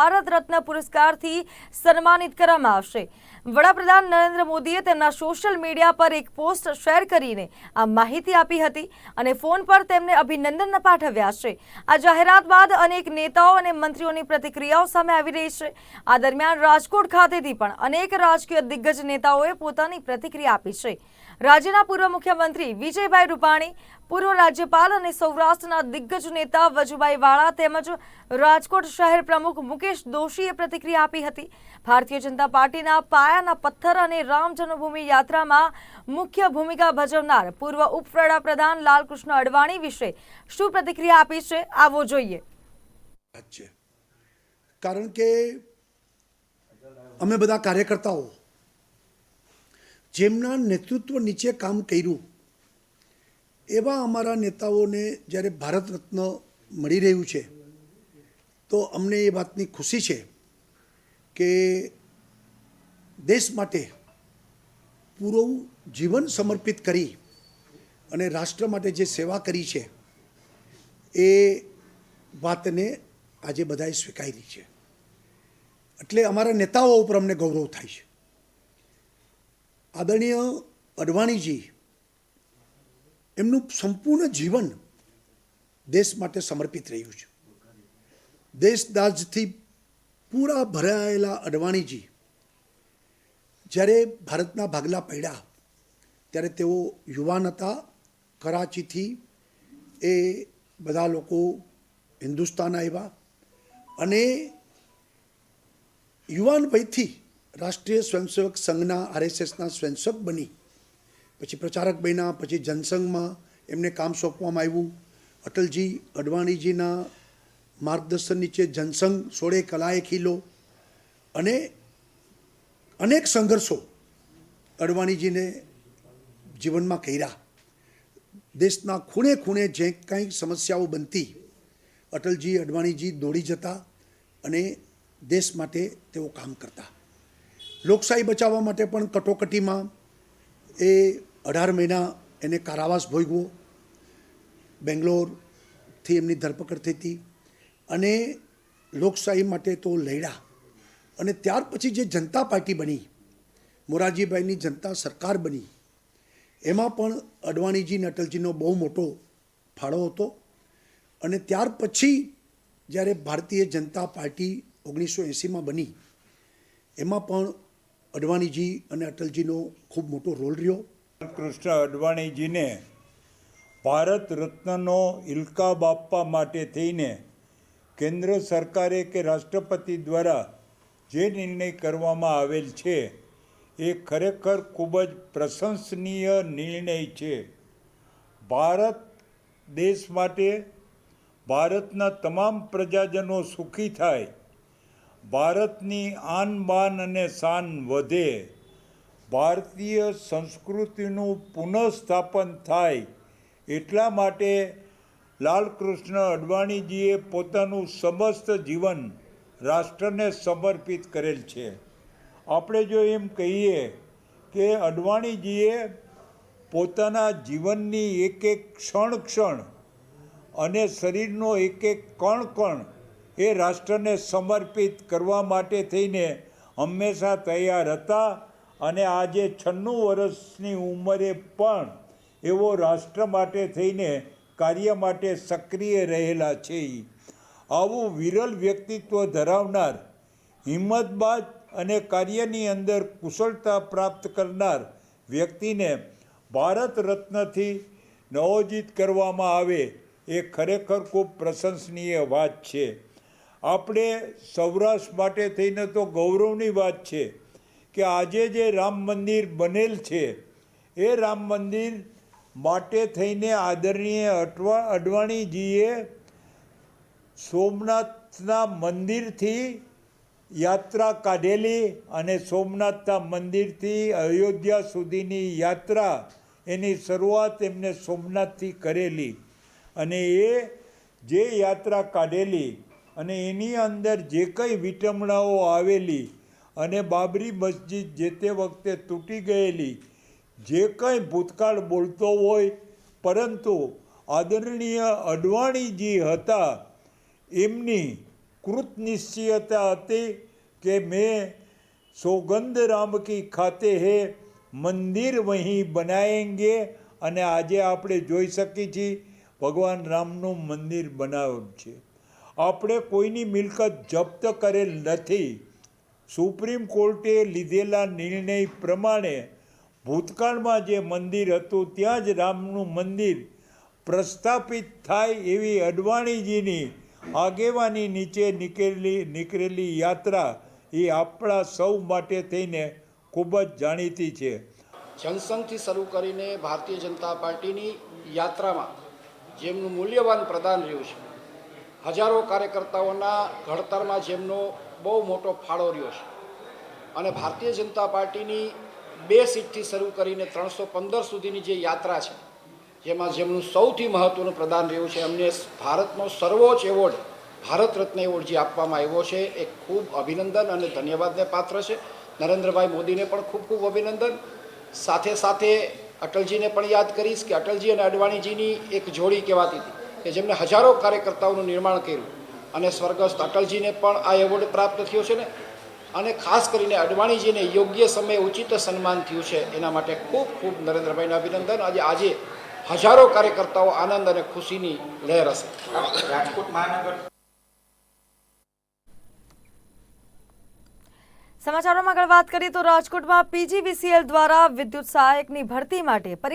ભારત રત્ન પુરસ્કારથી સન્માનિત કરવામાં આવશે. વડાપ્રધાન નરેન્દ્ર મોદીએ તેમના સોશિયલ મીડિયા પર એક પોસ્ટ શેર કરીને આ માહિતી આપી હતી અને ફોન પર તેમને અભિનંદન પાઠવ્યા છે. આ જાહેરાત બાદ અનેક નેતાઓ અને મંત્રીઓની પ્રતિક્રિયાઓ સામે આવી રહી છે. આ દરમિયાન રાજકોટ ખાતેથી પણ અનેક રાજકીય દિગ્ગજ નેતાઓએ પોતાની પ્રતિક્રિયા આપી છે. રાજ્યના પૂર્વ મુખ્યમંત્રી વિજયભાઈ રૂપાણી, પૂર્વ રાજ્યપાલ અને સૌરાષ્ટ્રના દિગ્ગજ નેતા વજુભાઈ વાળા તેમજ રાજકોટ શહેર પ્રમુખ મુકેશ દોશીએ પ્રતિક્રિયા આપી હતી. ભારતીય જનતા પાર્ટીના પાયાના પથ્થર અને રામ જન્મભૂમિ યાત્રામાં મુખ્ય ભૂમિકા ભજવનાર પૂર્વ ઉપવડાપ્રધાન લાલકૃષ્ણ અડવાણી વિશે શું પ્રતિક્રિયા આપી છે, આવો જોઈએ. કારણ કે અમે બધા કાર્યકર્તાઓ જેમના નેતૃત્વ નીચે કામ કર્યું, એવા અમારા નેતાઓને જ્યારે ભારત રત્ન મળી રહ્યું છે, તો અમને એ વાતની ખુશી છે કે દેશ માટે પૂરું જીવન સમર્પિત કરી અને રાષ્ટ્ર માટે જે સેવા કરી છે, એ વાતને આજે બધાએ સ્વીકારી છે. એટલે અમારા નેતાઓ ઉપર અમને ગૌરવ થાય છે. આદરણીય અડવાણીજી, એમનું સંપૂર્ણ જીવન દેશ માટે સમર્પિત રહ્યું છે. દેશદાજથી પૂરા ભરાયેલા અડવાણીજી, જ્યારે ભારતના ભાગલા પડ્યા, ત્યારે તેઓ યુવાન હતા. કરાચીથી એ બધા લોકો હિન્દુસ્તાન આવ્યા અને યુવાન વયથી રાષ્ટ્રીય સ્વયંસેવક સંઘના આરએસએસના સ્વયંસેવક બની. પછી પ્રચારક બન્યા, પછી જનસંઘમાં એમને કામ સોંપવામાં આવ્યું. અટલજી અડવાણીજીના માર્ગદર્શન નીચે જનસંઘ સોળે કલાએ ખીલો અને અનેક સંઘર્ષો અડવાણીજીને જીવનમાં કર્યા. દેશના ખૂણે ખૂણે જે કાંઈ સમસ્યાઓ બનતી, અટલજી અડવાણીજી દોડી જતા અને દેશ માટે તેઓ કામ કરતા. લોકશાહી બચાવવા માટે પણ કટોકટીમાં એ અઢાર મહિના એને કારાવાસ ભોગવો. બેંગ્લોરથી એમની ધરપકડ થઈ હતી અને લોકશાહી માટે તો લડ્યા. અને ત્યાર પછી જે જનતા પાર્ટી બની, મોરારજીભાઈની જનતા સરકાર બની, એમાં પણ અડવાણીજી અને અટલજીનો બહુ મોટો ફાળો હતો. અને ત્યાર પછી જ્યારે ભારતીય જનતા પાર્ટી ઓગણીસો એંસીમાં બની, એમાં પણ અડવાણીજી અને અટલજીનો ખૂબ મોટો રોલ રહ્યો. કૃષ્ણ અડવાણીજીને ભારત રત્નનો ઇલકાબ આપવા માટે થઈને કેન્દ્ર સરકારે કે રાષ્ટ્રપતિ દ્વારા જે નિર્ણય કરવામાં આવેલ છે, એ ખરેખર ખૂબ જ પ્રશંસનીય નિર્ણય છે. ભારત દેશ માટે ભારતના તમામ પ્રજાજનો સુખી થાય ભારતની આન બાન અને શાન વધે, ભારતીય સંસ્કૃતિનું પુનઃસ્થાપન થાય એટલા માટે લાલકૃષ્ણ અડવાણીજીએ પોતાનું સમસ્ત જીવન રાષ્ટ્રને સમર્પિત કરેલ છે. આપણે જો એમ કહીએ કે અડવાણીજીએ પોતાના જીવનની એક એક ક્ષણ ક્ષણ અને શરીરનો એક એક કણ કણ એ રાષ્ટ્રને સમર્પિત કરવા માટે થઈને હંમેશા તૈયાર હતા અને આજે છન્નું વર્ષની ઉંમરે પણ એવો રાષ્ટ્ર માટે થઈને કાર્ય માટે સક્રિય રહેલા છે. આવું વિરલ વ્યક્તિત્વ ધરાવનાર હિંમતબાદ અને કાર્યની અંદર કુશળતા પ્રાપ્ત કરનાર વ્યક્તિને ભારત રત્નથી નવોજિત કરવામાં આવે એ ખરેખર ખૂબ પ્રશંસનીય વાત છે આપણે સૌરાષ્ટ્ર માટે થઈને તો ગૌરવની વાત છે કે આજે જે રામ મંદિર બનેલ છે, એ રામ મંદિર માટે થઈને આદરણીય અટવા, અડવાણીજીએ સોમનાથના મંદિરથી યાત્રા કાઢેલી અને સોમનાથના મંદિરથી અયોધ્યા સુધીની યાત્રા એની શરૂઆત એમને સોમનાથથી કરેલી. અને એ જે યાત્રા કાઢેલી અને એની અંદર જે કંઈ વિટમણાઓ આવેલી અને બાબરી મસ્જિદ જે તે વખતે તૂટી ગયેલી, જે કંઈ ભૂતકાળ બોલતો હોય, પરંતુ આદરણીય અડવાણીજી હતા, એમની કૃતનિશ્ચયતા હતી કે મેં સોગંદ રામકી ખાતે હે મંદિર વહીં બનાવેંગે અને આજે આપણે જોઈ શકીએ છીએ ભગવાન રામનું મંદિર બનાવ્યું છે. આપણે કોઈની મિલકત જપ્ત કરેલ નથી. સુપ્રીમ કોર્ટે લીધેલા નિર્ણય પ્રમાણે ભૂતકાળમાં જે મંદિર હતું, ત્યાં જ રામનું મંદિર પ્રસ્થાપિત થાય એવી અડવાણીજીની આગેવાની નીચે નીકળેલી નીકળેલી યાત્રા એ આપણા સૌ માટે થઈને ખૂબ જ જાણીતી છે. જનસંઘથી શરૂ કરીને ભારતીય જનતા પાર્ટીની યાત્રામાં જેમનું મૂલ્યવાન પ્રદાન રહ્યું છે હજારો કાર્યકર્તાઓના ઘડતરમાં જેમનો બહુ મોટો ફાળો રહ્યો છે. અને ભારતીય જનતા પાર્ટીની બે સીટથી શરૂ કરીને ત્રણસો પંદર સુધીની જે યાત્રા છે, જેમાં જેમનું સૌથી મહત્ત્વનું પ્રદાન રહ્યું છે, એમને ભારતનો સર્વોચ્ચ એવોર્ડ, ભારત રત્ન એવોર્ડ જે આપવામાં આવ્યો છે, એ ખૂબ અભિનંદન અને ધન્યવાદને પાત્ર છે. નરેન્દ્રભાઈ મોદીને પણ ખૂબ ખૂબ અભિનંદન. સાથે સાથે અટલજીને પણ યાદ કરીશ કે અટલજી અને અડવાણીજીની એક જોડી કહેવાતી હતી. કે જેમણે હજારો કાર્યકર્તાઓનું નિર્માણ કર્યું. અને સ્વર્ગસ્થ અટલજીને પણ આ એવોર્ડ પ્રાપ્ત થયો છે ને? અને ખાસ કરીને અડવાણીજીને યોગ્ય સમયે ઉચિત સન્માન થયું છે એના માટે ખૂબ ખૂબ નરેન્દ્રભાઈને અભિનંદન. આજે આજે હજારો કાર્યકર્તાઓ આનંદ અને ખુશીની લહેર હશે. રાજકોટ મહાનગર સમાચારોમાં આગળ વાત કરીએ તો રાજકોટમાં પીજીવીસીએલ દ્વારા વિદ્યુત સહાયકની ભરતી માટે